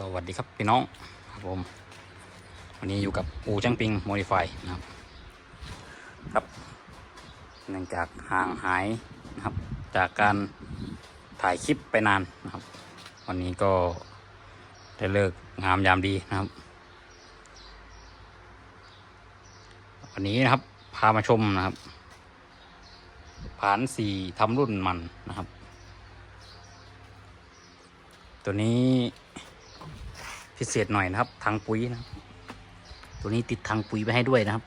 สวัสดีครับพี่น้องครับผม วันนี้อยู่กับอูจังปิงโมดิฟายนะครับ ครับ เนื่องจากห่างหายนะครับ จากการถ่ายคลิปไปนานนะครับ วันนี้ก็ได้เลิกงามยามดีนะครับ วันนี้นะครับพามาชมนะครับ ผานสี่ทำรุ่นมันนะครับ ตัวนี้ พิเศษหน่อยนะครับทางปุ๋ยนะครับตัวนี้ติดทางปุ๋ยไปให้ด้วยนะครับ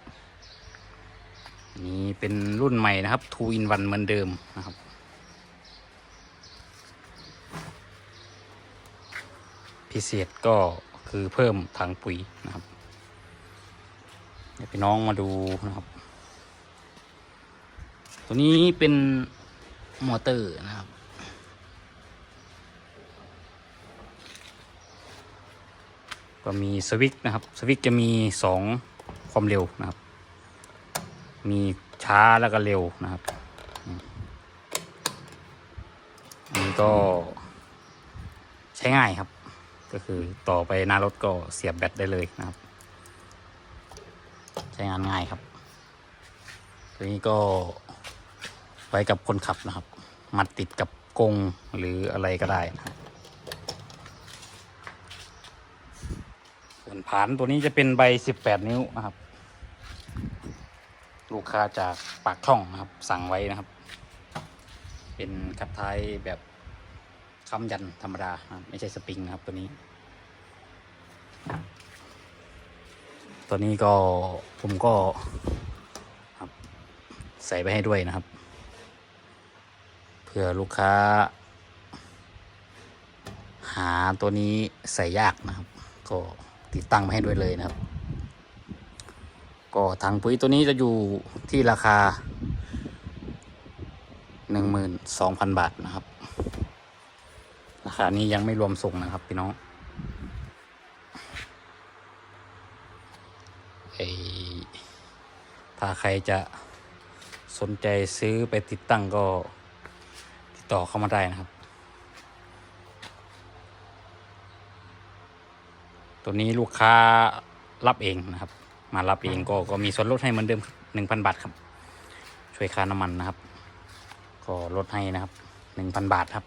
นนี้เป็นรุ่นใหม่นะครับ2 in 1เหมือนเดิมนะครับพิเศษก็คือเพิ่มทางปุ๋ยนะครับ เดี๋ยวพี่น้องมาดูนะครับ ตัวนี้เป็นมอเตอร์นะครับ ก็มีสวิตนะครับสวิตจะมีสองความเร็วนะครับ มีช้าแล้วก็เร็วนะครับอันนี้ก็ใช้ง่ายครับ ก็คือต่อไปหน้ารถก็เสียบแบตได้เลยนะครับ ใช้งานง่ายครับตัวนี้ก็ไว้กับคนขับนะครับ มัดติดกับกงหรืออะไรก็ได้นะครับ ส่วนผานตัวนี้จะเป็นใบ18นิ้วนะครับ ลูกค้าจากปากช่องนะครับ สั่งไว้นะครับ เป็นคัดท้ายแบบคำยันธรรมดาไม่ใช่สปริงนะครับตัวนี้ ตัวนี้ก็ผมก็ใส่ไปให้ด้วยนะครับ เพื่อลูกค้า หาตัวนี้ใส่ยากนะครับ ก็ ติดตั้งมาให้ด้วยเลยนะครับ ก็ถังปุ๋ยตัวนี้จะอยู่ที่ราคา 12,000 บาทนะครับ ราคานี้ยังไม่รวมส่งนะครับพี่น้องไอถ้าใครจะสนใจซื้อไปติดตั้งก็ติดต่อเข้ามาได้นะครับ ตัวนี้ลูกค้ารับเองนะครับ มารับเองก็ก็มีส่วนลดให้เหมือนเดิมหนึ่งพันบาทครับ ช่วยค่าน้ำมันนะครับ ก็ลดให้นะครับหนึ่งพันบาทครับ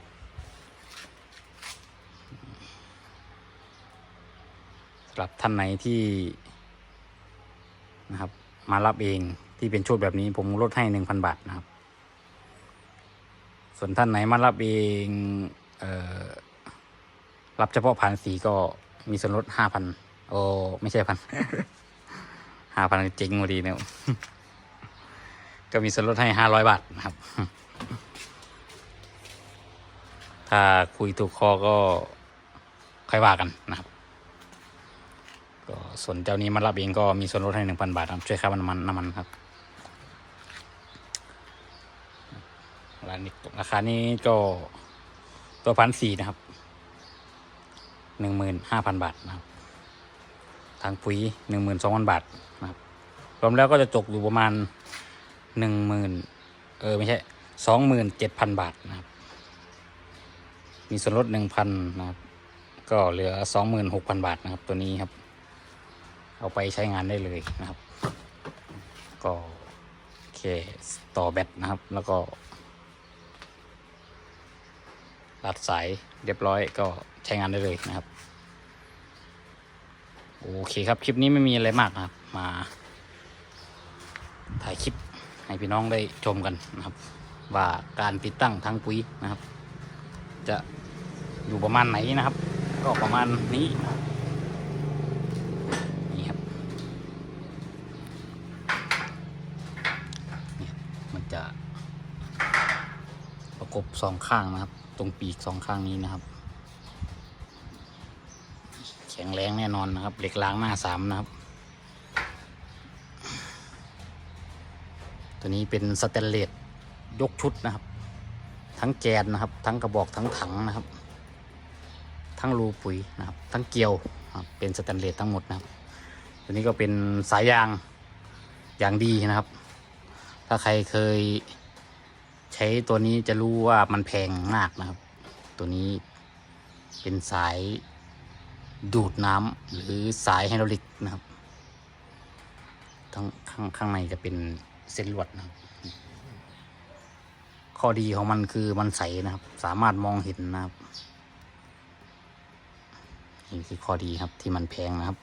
สำหรับท่านไหนที่นะครับ มารับเองที่เป็นชุดแบบนี้ผมลดให้หนึ่งพันบาทนะครับ ส่วนท่านไหนมารับเองเอ่อรับเฉพาะผ่านสีก็ มีส่วนลดห้าพันโอ้ไม่ใช่พันห้าพันเจ๋งพอดีเนี่ยก็มีส่วนลดให้ห้าร้อยบาทนะครับ ถ้าคุยถูกคอก็ค่อยว่ากันนะครับ ก็ส่วนเจ้านี้มารับเองก็มีส่วนลดให้หนึ่งพันบาทครับช่วยค่าน้ำมันน้ำมันครับราคานี้ราคานี้ก็ตัวพันสี่นะครับ หนึ่งหมื่นห้าพันบาทนะครับทางปุ๋ยหนึ่งหมื่นสองพันบาทนะครับรวมแล้วก็จะตกอยู่ประมาณหนึ่งหมื่นเออไม่ใช่สองหมื่นเจ็ดพันบาทนะครับ มีส่วนลดหนึ่งพันนะครับ ก็เหลือสองหมื่นหกพันบาทนะครับ ตัวนี้ครับ เอาไปใช้งานได้เลยนะครับ ก็โอเคต่อแบตนะครับแล้วก็รัดสายเรียบร้อยก็ ใช้งานได้เลยนะครับ โอเคครับคลิปนี้ไม่มีอะไรมากนะครับ มาถ่ายคลิปให้พี่น้องได้ชมกันนะครับ ว่าการติดตั้งทางปุ๋ยนะครับ จะอยู่ประมาณไหนนะครับ ก็ประมาณนี้นี่ครับนี่มันจะประกบสองข้างนะครับ ตรงปีกสองข้างนี้นะครับ ข็งแรงแน่นอนนะครับ เหล็กล้างหน้าสามนะครับ ตัวนี้เป็นสแตนเลสยกชุดนะครับ ทั้งแกนนะครับ ทั้งกระบอกทั้งถังนะครับ ทั้งรูปุ๋ยนะครับ ทั้งเกลียวเป็นสแตนเลสทั้งหมดนะครับ ตัวนี้ก็เป็นสายยางอย่างดีนะครับ ถ้าใครเคยใช้ตัวนี้จะรู้ว่ามันแพงมากนะครับ ตัวนี้เป็นสาย ดูดน้ำหรือสายไฮดรอลิกนะครับทั้งข้างข้างในจะเป็นเส้นลวดนะครับ ข้อดีของมันคือมันใสนะครับ สามารถมองเห็นนะครับนี่คือข้อดีครับที่มันแพงนะครับ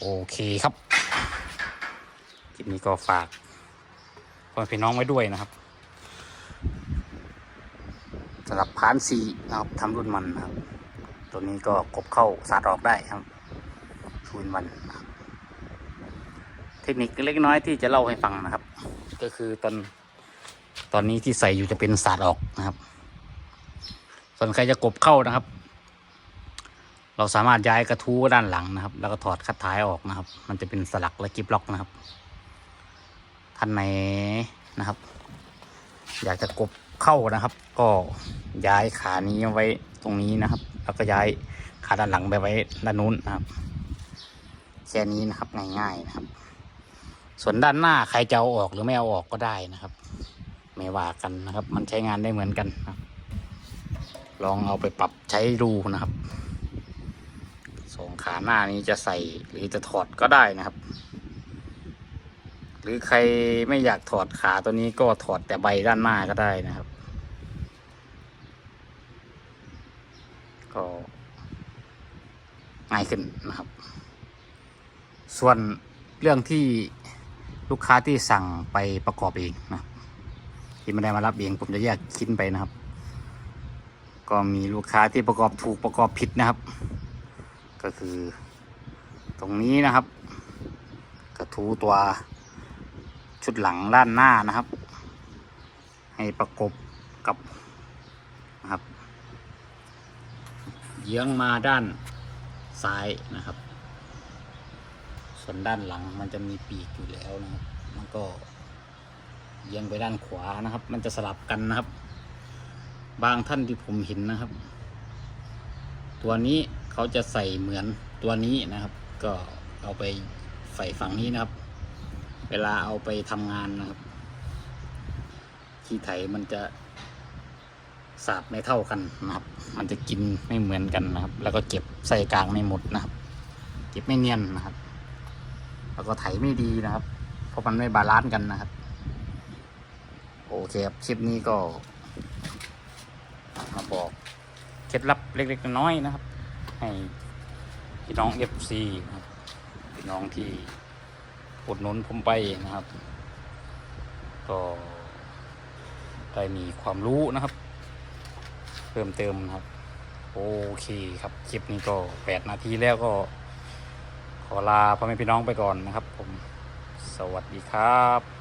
โอเคครับ คลิปนี้ก็ฝากพ่อพี่น้องไว้ด้วยนะครับสำหรับพานสีนะครับทำรุ่นมันนะครับ ตัวนี้ก็กบเข้าสาดออกได้ครับทูนวันเทคนิคเล็กน้อยที่จะเล่าให้ฟังนะครับ ก็คือตอนตอนนี้ที่ใส่อยู่จะเป็นสาดออกนะครับ ส่วนใครจะกบเข้านะครับ เราสามารถย้ายกระทู้ด้านหลังนะครับ แล้วก็ถอดคัดท้ายออกนะครับ มันจะเป็นสลักและกิบล็อกนะครับท่านไหนนะครับ อยากจะกบ เข้านะครับ ก็ย้ายขานี้ไว้ตรงนี้นะครับ แล้วก็ย้ายขาด้านหลังไปไว้ด้านนู้นนะครับแค่นี้นะครับง่ายๆนะครับ ส่วนด้านหน้าใครจะเอาออกหรือไม่เอาออกก็ได้นะครับ ไม่ว่ากันนะครับ มันใช้งานได้เหมือนกันนะครับลองเอาไปปรับใช้ดูนะครับสองขาหน้านี้จะใส่หรือจะถอดก็ได้นะครับ หรือใครไม่อยากถอดขาตัวนี้ก็ถอดแต่ใบด้านหน้าก็ได้นะครับ ก็ง่ายขึ้นนะครับ ส่วนเรื่องที่ลูกค้าที่สั่งไปประกอบเองนะที่ไม่ได้มารับเองผมจะแยกชิ้นไปนะครับ ก็มีลูกค้าที่ประกอบถูกประกอบผิดนะครับ ก็คือตรงนี้นะครับ กระทูตัว ชุดหลังด้านหน้านะครับ ให้ประกบกับนะครับเยื้องมาด้านซ้ายนะครับ ส่วนด้านหลังมันจะมีปีกอยู่แล้วนะครับ มันก็เยื้องไปด้านขวานะครับ มันจะสลับกันนะครับ บางท่านที่ผมเห็นนะครับ ตัวนี้เขาจะใส่เหมือนตัวนี้นะครับ ก็เอาไปใส่ฝั่งนี้นะครับ เวลาเอาไปทำงานนะครับ ขี้ไถมันจะสาบไม่เท่ากันนะครับ มันจะกินไม่เหมือนกันนะครับ แล้วก็เก็บใส่กลางไม่หมดนะครับ เก็บไม่เนียนนะครับ แล้วก็ไถไม่ดีนะครับ เพราะมันไม่บาลานซ์กันนะครับ โอเคครับคลิปนี้ก็มาบอกเคล็ดลับเล็กๆน้อยๆนะครับ ให้พี่น้องเอฟซีพี่น้องที่ อุดหนุนผมไปนะครับ ก็ได้มีความรู้นะครับ เพิ่มเติมนะครับ โอเคครับคลิปนี้ก็แปดนาทีแล้วก็ ขอลาพ่อแม่พี่น้องไปก่อนนะครับ ผมสวัสดีครับ